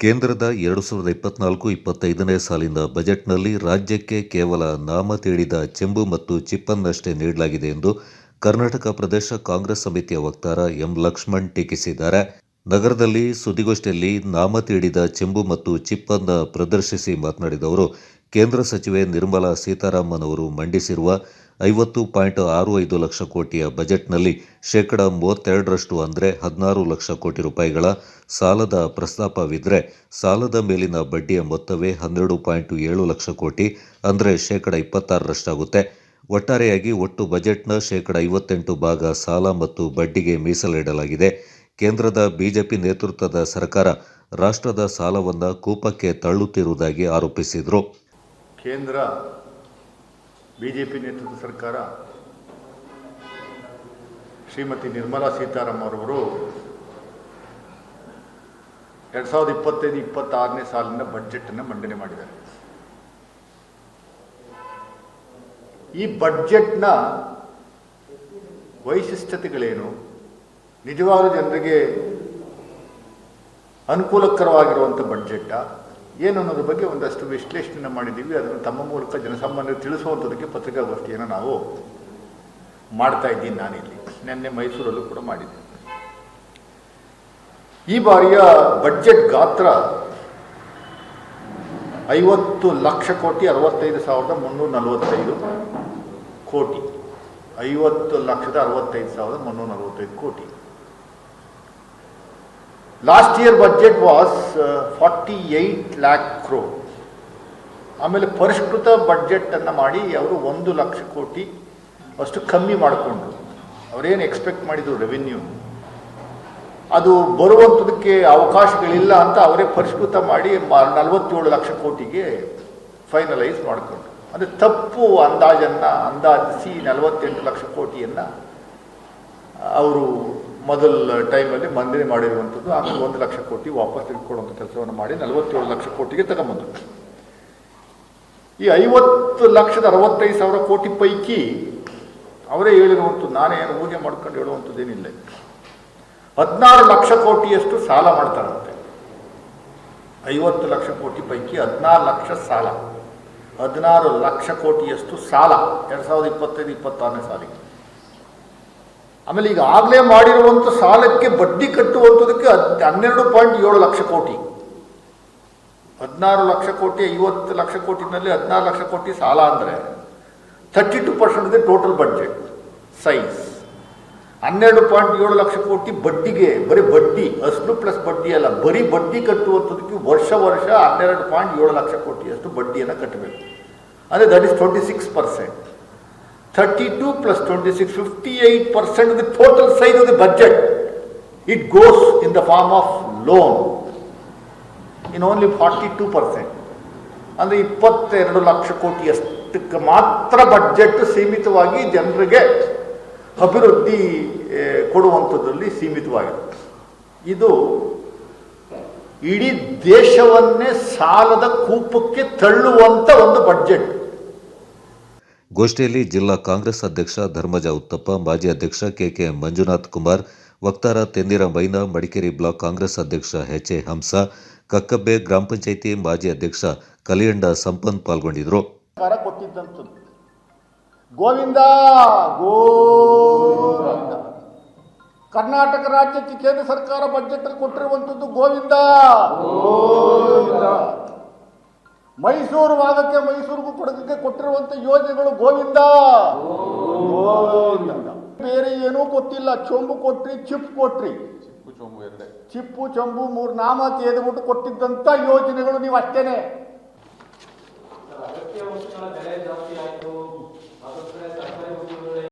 ಕೇಂದ್ರದ ಎರಡು ಸಾವಿರದ ಇಪ್ಪತ್ನಾಲ್ಕು ಇಪ್ಪತ್ತೈದನೇ ಸಾಲಿನ ಬಜೆಟ್ನಲ್ಲಿ ರಾಜ್ಯಕ್ಕೆ ಕೇವಲ ನಾಮ ತಿಳಿದ ಚೆಂಬು ಮತ್ತು ಚಿಪ್ಪನ್ನಷ್ಟೇ ನೀಡಲಾಗಿದೆ ಎಂದು ಕರ್ನಾಟಕ ಪ್ರದೇಶ ಕಾಂಗ್ರೆಸ್ ಸಮಿತಿಯ ವಕ್ತಾರ ಎಂ ಲಕ್ಷ್ಮಣ್ ಟೀಕಿಸಿದ್ದಾರೆ. ನಗರದಲ್ಲಿ ಸುದ್ದಿಗೋಷ್ಠಿಯಲ್ಲಿ ನಾಮ ತಿಳಿದ ಚೆಂಬು ಮತ್ತು ಚಿಪ್ಪನ್ನ ಪ್ರದರ್ಶಿಸಿ ಮಾತನಾಡಿದ ಅವರು, ಕೇಂದ್ರ ಸಚಿವೆ ನಿರ್ಮಲಾ ಸೀತಾರಾಮನ್ ಅವರು ಮಂಡಿಸಿರುವ ಐವತ್ತು ಪಾಯಿಂಟ್ ಆರು ಐದು ಲಕ್ಷ ಕೋಟಿಯ ಬಜೆಟ್ನಲ್ಲಿ ಶೇಕಡ ಮೂವತ್ತೆರಡರಷ್ಟು ಅಂದರೆ ಹದಿನಾರು ಲಕ್ಷ ಕೋಟಿ ರೂಪಾಯಿಗಳ ಸಾಲದ ಪ್ರಸ್ತಾಪವಿದ್ದರೆ ಸಾಲದ ಮೇಲಿನ ಬಡ್ಡಿಯ ಮೊತ್ತವೇ ಹನ್ನೆರಡು ಪಾಯಿಂಟ್ ಏಳು ಲಕ್ಷ ಕೋಟಿ ಅಂದರೆ ಶೇಕಡ ಇಪ್ಪತ್ತಾರರಷ್ಟಾಗುತ್ತೆ. ಒಟ್ಟಾರೆಯಾಗಿ ಒಟ್ಟು ಬಜೆಟ್ನ ಶೇಕಡ ಐವತ್ತೆಂಟು ಭಾಗ ಸಾಲ ಮತ್ತು ಬಡ್ಡಿಗೆ ಮೀಸಲಿಡಲಾಗಿದೆ. ಕೇಂದ್ರದ ಬಿಜೆಪಿ ನೇತೃತ್ವದ ಸರ್ಕಾರ ರಾಷ್ಟ್ರದ ಸಾಲವನ್ನು ಕೂಪಕ್ಕೆ ತಳ್ಳುತ್ತಿರುವುದಾಗಿ ಆರೋಪಿಸಿದರು. ಕೇಂದ್ರ ಬಿ ಜೆ ಪಿ ನೇತೃತ್ವದ ಸರ್ಕಾರ, ಶ್ರೀಮತಿ ನಿರ್ಮಲಾ ಸೀತಾರಾಮನ್ ಅವರು ಎರಡ್ ಸಾವಿರದ ಇಪ್ಪತ್ತೈದು, ಇಪ್ಪತ್ತಾರನೇ ಸಾಲಿನ ಬಡ್ಜೆಟನ್ನು ಮಂಡನೆ ಮಾಡಿದ್ದಾರೆ. ಈ ಬಡ್ಜೆಟ್ನ ವೈಶಿಷ್ಟ್ಯತೆಗಳೇನು? ನಿಜವಾದ ಜನರಿಗೆ ಅನುಕೂಲಕರವಾಗಿರುವಂಥ ಬಡ್ಜೆಟ್ಟ ಏನು ಅನ್ನೋದ್ರ ಬಗ್ಗೆ ಒಂದಷ್ಟು ವಿಶ್ಲೇಷಣೆ ಮಾಡಿದ್ದೀವಿ. ಅದನ್ನು ತಮ್ಮ ಮೂಲಕ ಜನಸಾಮಾನ್ಯರು ತಿಳಿಸುವಂಥದ್ದಕ್ಕೆ ಪತ್ರಿಕಾಗೋಷ್ಠಿಯನ್ನು ನಾವು ಮಾಡ್ತಾ ಇದ್ದೀನಿ ನಾನಿಲ್ಲಿ. ನಿನ್ನೆ ಮೈಸೂರಲ್ಲೂ ಕೂಡ ಮಾಡಿದ್ದೆ. ಈ ಬಾರಿಯ ಬಡ್ಜೆಟ್ ಗಾತ್ರ ಐವತ್ತು ಲಕ್ಷ ಕೋಟಿ, ಅರವತ್ತೈದು ಸಾವಿರದ ಮುನ್ನೂರ ನಲವತ್ತೈದು ಕೋಟಿ. ಐವತ್ತು ಲಕ್ಷದ ಅರವತ್ತೈದು ಸಾವಿರದ ಮುನ್ನೂರ ನಲವತ್ತೈದು ಕೋಟಿ. Last year budget was forty eight lakh crore ಆಮೇಲೆ ಪರಿಷ್ಕೃತ ಬಡ್ಜೆಟನ್ನು ಮಾಡಿ ಅವರು ಒಂದು ಲಕ್ಷ ಕೋಟಿ ಅಷ್ಟು ಕಮ್ಮಿ ಮಾಡಿಕೊಂಡ್ರು. ಅವರೇನು ಎಕ್ಸ್ಪೆಕ್ಟ್ ಮಾಡಿದ್ರು ರೆವಿನ್ಯೂ ಅದು ಬರುವಂಥದಕ್ಕೆ ಅವಕಾಶಗಳಿಲ್ಲ ಅಂತ ಅವರೇ ಪರಿಷ್ಕೃತ ಮಾಡಿ ನಲವತ್ತೇಳು ಲಕ್ಷ ಕೋಟಿಗೆ ಫೈನಲೈಸ್ ಮಾಡಿಕೊಂಡ್ರು. ಅಂದರೆ ತಪ್ಪು ಅಂದಾಜನ್ನು ಅಂದಾಜಿಸಿ ನಲವತ್ತೆಂಟು ಲಕ್ಷ ಕೋಟಿಯನ್ನು ಅವರು ಮೊದಲ ಟೈಮಲ್ಲಿ ಮಂಡನೆ ಮಾಡಿರುವಂಥದ್ದು ಆಮೇಲೆ ಒಂದು ಲಕ್ಷ ಕೋಟಿ ವಾಪಸ್ ತೆಗೆದುಕೊಳ್ಳುವಂಥ ಕೆಲಸವನ್ನು ಮಾಡಿ ನಲವತ್ತೇಳು ಲಕ್ಷ ಕೋಟಿಗೆ ತಗೊಂಬಂದರು. ಈ ಐವತ್ತು ಲಕ್ಷದ ಅರವತ್ತೈದು ಸಾವಿರ ಕೋಟಿ ಪೈಕಿ ಅವರೇ ಹೇಳಿರುವಂಥದ್ದು, ನಾನೇ ಏನು ಊಹೆ ಮಾಡ್ಕೊಂಡು ಹೇಳುವಂಥದ್ದೇನಿಲ್ಲ. ಹದಿನಾರು ಲಕ್ಷ ಕೋಟಿಯಷ್ಟು ಸಾಲ ಮಾಡ್ತಾರಂತೆ. ಐವತ್ತು ಲಕ್ಷ ಕೋಟಿ ಪೈಕಿ ಹದಿನಾರು ಲಕ್ಷ ಸಾಲ. ಹದಿನಾರು ಲಕ್ಷ ಕೋಟಿಯಷ್ಟು ಸಾಲ, ಎರಡು ಸಾವಿರದ ಇಪ್ಪತ್ತೈದು, ಇಪ್ಪತ್ತಾರನೇ ಸಾಲಿಗೆ. ಆಮೇಲೆ ಈಗ ಆಗಲೇ ಮಾಡಿರುವಂಥ ಸಾಲಕ್ಕೆ ಬಡ್ಡಿ ಕಟ್ಟುವಂಥದಕ್ಕೆ ಹದ್, ಹನ್ನೆರಡು ಪಾಯಿಂಟ್ ಏಳು ಲಕ್ಷ ಕೋಟಿ. ಹದಿನಾರು ಲಕ್ಷ ಕೋಟಿ, ಐವತ್ತು ಲಕ್ಷ ಕೋಟಿನಲ್ಲಿ ಹದಿನಾರು ಲಕ್ಷ ಕೋಟಿ ಸಾಲ ಅಂದರೆ ಥರ್ಟಿ ಟು ಪರ್ಸೆಂಟ್ ಇದೆ ಟೋಟಲ್ ಬಡ್ಜೆಟ್ ಸೈಜ್ ಹನ್ನೆರಡು ಪಾಯಿಂಟ್ ಏಳು ಲಕ್ಷ ಕೋಟಿ ಬಡ್ಡಿಗೆ, ಬರೀ ಬಡ್ಡಿ, ಅಷ್ಟು ಪ್ಲಸ್ ಬಡ್ಡಿ ಅಲ್ಲ, ಬರೀ ಬಡ್ಡಿ ಕಟ್ಟುವಂಥದಕ್ಕೆ ವರ್ಷ ವರ್ಷ ಹನ್ನೆರಡು ಪಾಯಿಂಟ್ ಏಳು ಲಕ್ಷ ಕೋಟಿಯಷ್ಟು ಬಡ್ಡಿಯನ್ನು ಕಟ್ಟಬೇಕು. ಅಂದರೆ that is twenty six percent thirty plus plus twenty six fifty eight percent the total size of the budget it goes in the form of loan in only forty two percent ಅಂದರೆ ಇಪ್ಪತ್ತೆರಡು ಲಕ್ಷ ಕೋಟಿಯಷ್ಟಕ್ಕೆ ಮಾತ್ರ budget ಸೀಮಿತವಾಗಿ ಜನರಿಗೆ ಅಭಿವೃದ್ಧಿ ಕೊಡುವಂಥದ್ರಲ್ಲಿ ಸೀಮಿತವಾಗಿದೆ ಇದು ಇಡೀ ದೇಶವನ್ನೇ ಸಾಲದ ಕೂಪಕ್ಕೆ ತಳ್ಳುವಂಥ ಒಂದು ಬಡ್ಜೆಟ್ ಗೋಷ್ಠಿಯಲ್ಲಿ ಜಿಲ್ಲಾ ಕಾಂಗ್ರೆಸ್ ಅಧ್ಯಕ್ಷ ಧರ್ಮಜ ಉತ್ತಪ್ಪ ಮಾಜಿ ಅಧ್ಯಕ್ಷ ಕೆಕೆ ಮಂಜುನಾಥ್ ಕುಮಾರ್ ವಕ್ತಾರ ತೆಂದಿರ ಮೈನಾ ಮಡಿಕೇರಿ ಬ್ಲಾಕ್ ಕಾಂಗ್ರೆಸ್ ಅಧ್ಯಕ್ಷ ಎಚ್ ಎ ಹಂಸ ಕಕ್ಕಬ್ಬೆ ಗ್ರಾಮ ಪಂಚಾಯಿತಿ ಮಾಜಿ ಅಧ್ಯಕ್ಷ ಕಲಿಯಂಡ ಸಂಪನ್ ಪಾಲ್ಗೊಂಡಿದ್ದರು ಕೊಟ್ಟಿದ್ದಂಥದ್ದು ಗೋವಿಂದ ಗೋವಿಂದ. ಕರ್ನಾಟಕ ರಾಜ್ಯಕ್ಕೆ ಕೇಂದ್ರ ಸರ್ಕಾರ ಬಜೆಟ್ ಕೊಟ್ಟಿರುವಂಥದ್ದು ಗೋವಿಂದ. ಗೋವಿಂದ. ಮೈಸೂರು ಭಾಗಕ್ಕೆ ಮೈಸೂರಿಗೂ ಕೊಡಗಕ್ಕೆ ಕೊಟ್ಟಿರುವಂತ ಯೋಜನೆಗಳು ಗೋವಿಂದ. ಗೋವಿಂದ. ಬೇರೆ ಏನೂ ಗೊತ್ತಿಲ್ಲ ಚೊಂಬು ಕೊಟ್ರಿ ಚಿಪ್ ಕೊಟ್ರಿ. ಚಿಪ್ಪು ಚೊಂಬು ಮೂರು ನಾಮ ತೆಗೆದುಬಿಟ್ಟು ಕೊಟ್ಟಿದ್ದಂತ ಯೋಜನೆಗಳು ನೀವು ಅಷ್ಟೇನೆ.